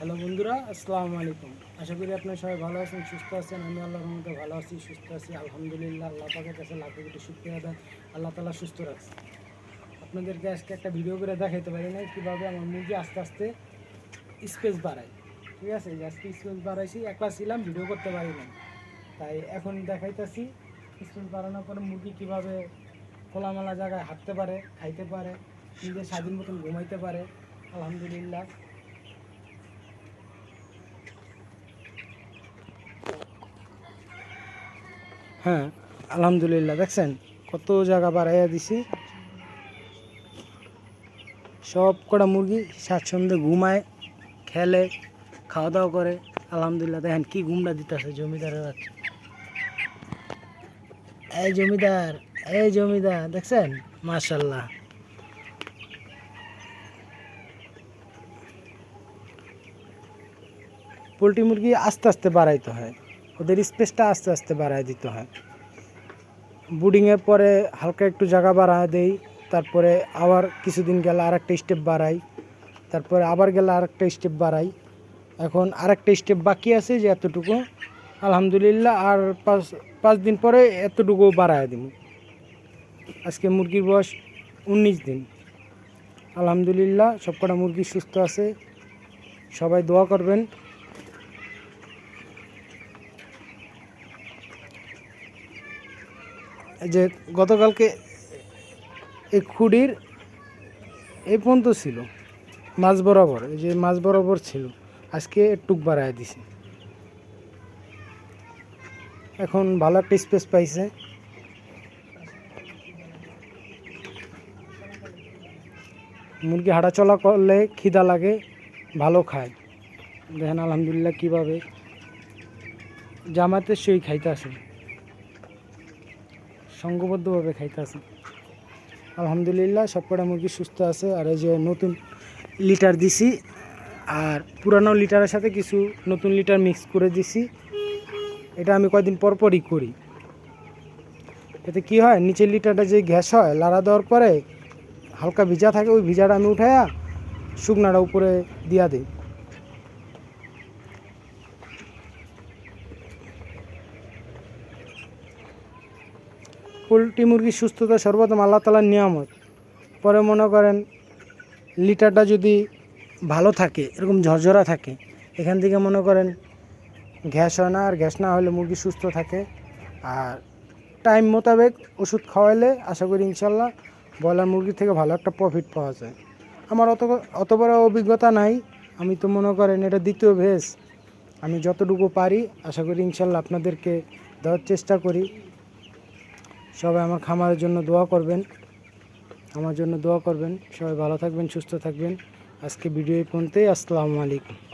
Hello বন্ধুরা, আসসালামু আলাইকুম। আশা করি আপনারা সবাই ভালো আছেন, সুস্থ আছেন। আমি আল্লাহর রহমতে ভালো আছি, সুস্থ আছি, আলহামদুলিল্লাহ। আল্লাহ পাকের কাছে লাখ কোটি শুক্রিয়া দেয় আল্লাহ তালা সুস্থ রাখছে। আপনাদেরকে আজকে একটা ভিডিও করে দেখাইতে পারি না কীভাবে আমার মুরগি আস্তে আস্তে স্পেস বাড়ায়। ঠিক আছে? আজকে স্পেস বাড়াইছি, একলা ছিলাম ভিডিও করতে পারি না তাই এখন দেখাইতেছি স্পেস বাড়ানোর পরে মুরগি কীভাবে খোলামেলা জায়গায় হাঁটতে পারে, খাইতে পারে, নিজের স্বাধীন মতন ঘুমাইতে পারে। আলহামদুলিল্লাহ। হ্যাঁ আলহামদুলিল্লাহ, দেখছেন? কত জায়গা বাড়াইয়া দিছি। সব কটা মুরগি স্বাচ্ছন্দ্যে ঘুমায়, খেলে খাওয়া দাওয়া করে। আলহামদুলিল্লাহ, দেখেন কি ঘুমটা দিতেছে জমিদারের বাচ্চা। এই জমিদার এই জমিদার, দেখছেন? মাশাল্লাহ পোলট্রি মুরগি আস্তে আস্তে বাড়াইতে হয়। ওদের স্পেসটা আস্তে আস্তে বাড়ায় দিতে হয়। বুডিংয়ের পরে হালকা একটু জায়গা বাড়ায় দেই, তারপরে আবার কিছুদিন গেলে আর একটা স্টেপ বাড়াই, তারপরে আবার গেলে আর একটা স্টেপ বাড়াই। এখন আর একটা স্টেপ বাকি আছে যে এতটুকু। আলহামদুলিল্লাহ, আর পাঁচ পাঁচ দিন পরে এতটুকু বাড়ায় দিব। আজকে মুরগির বয়স উনিশ দিন। আলহামদুলিল্লাহ, সবকটা মুরগি সুস্থ আছে। সবাই দোয়া করবেন। যে গতকালকে এই খুঁড়ির এই পর্যন্ত ছিল, মাছ বরাবর, এই যে মাছ বরাবর ছিল, আজকে টুক বাড়ায় দিছে। এখন ভালো একটা স্পেস পাইছে। মুরগি হাঁটাচলা করলে খিদা লাগে, ভালো খায়। দেখেন আলহামদুলিল্লাহ কীভাবে জামাতের সই খাইতে সংঘবদ্ধভাবে খাইতেছে। আলহামদুলিল্লাহ, সবকটা মুরগি সুস্থ আছে। আর এই যে নতুন লিটার দিছি, আর পুরানো লিটারের সাথে কিছু নতুন লিটার মিক্স করে দিছি। এটা আমি কয়দিন পর পরই করি। এতে কি হয়, নিচের লিটারটা যে গ্যাস হয়, লাড়া দেওয়ার পরে হালকা ভিজা থাকে, ওই ভিজাটা আমি উঠাইয়া শুকনাটা উপরে দিয়া দিই। পোলট্রি মুরগির সুস্থতা সর্বপ্রথম আল্লাহ তালার নিয়ামত। পরে মনে করেন, লিটারটা যদি ভালো থাকে, এরকম ঝরঝরা থাকে, এখান থেকে মনে করেন গ্যাস হয় না, আর গ্যাস না হলে মুরগি সুস্থ থাকে। আর টাইম মোতাবেক ওষুধ খাওয়াইলে আশা করি ইনশাল্লাহ ব্রয়লার মুরগির থেকে ভালো একটা প্রফিট পাওয়া যায়। আমার অত অত বড় অভিজ্ঞতা নাই, আমি তো মনে করেন এটা দ্বিতীয় ভেজ আমি যতটুকু পারি, আশা করি ইনশাল্লাহ আপনাদেরকে দেওয়ার চেষ্টা করি। সবাই আমার খামারের জন্য দোয়া করবেন, আমার জন্য দোয়া করবেন। সবাই ভালো থাকবেন, সুস্থ থাকবেন। আজকে ভিডিও এই পর্যন্তই। আসসালামু আলাইকুম।